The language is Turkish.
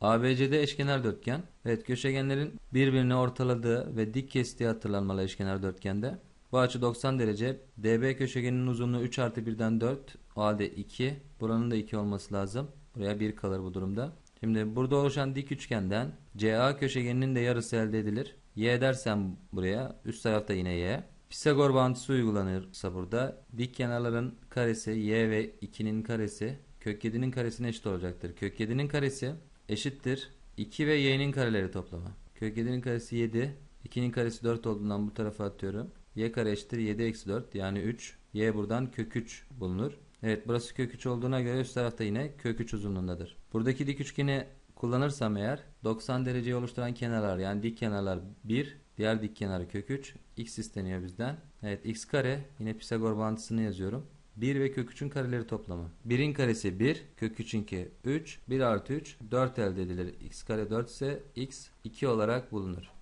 ABCD eşkenar dörtgen. Evet köşegenlerin birbirini ortaladığı ve dik kestiği hatırlanmalı eşkenar dörtgende. Bu açı 90 derece. DB köşegeninin uzunluğu 3 artı 1'den 4. O halde 2. Buranın da 2 olması lazım. Buraya 1 kalır bu durumda. Şimdi burada oluşan dik üçgenden CA köşegeninin de yarısı elde edilir. Y dersem buraya üst tarafta yine Y. Pisagor bağıntısı uygulanırsa burada dik kenarların karesi y ve 2'nin karesi kök 7'nin karesine eşit olacaktır. Kök 7'nin karesi eşittir 2 ve y'nin kareleri toplamı. Kök 7'nin karesi 7, 2'nin karesi 4 olduğundan bu tarafa atıyorum. y kare eşittir 7 eksi 4 yani 3. y buradan kök 3 bulunur. Evet burası kök 3 olduğuna göre üst tarafta yine kök 3 uzunluğundadır. Buradaki dik üçgeni kullanırsam eğer 90 dereceyi oluşturan kenarlar yani dik kenarlar 1, diğer dik kenarı kök 3, x isteniyor bizden. Evet x kare yine Pisagor bağıntısını yazıyorum. 1 ve kök 3'ün kareleri toplamı. 1'in karesi 1, kök 3'ünki 3, 1 artı 3, 4 elde edilir. x kare 4 ise x 2 olarak bulunur.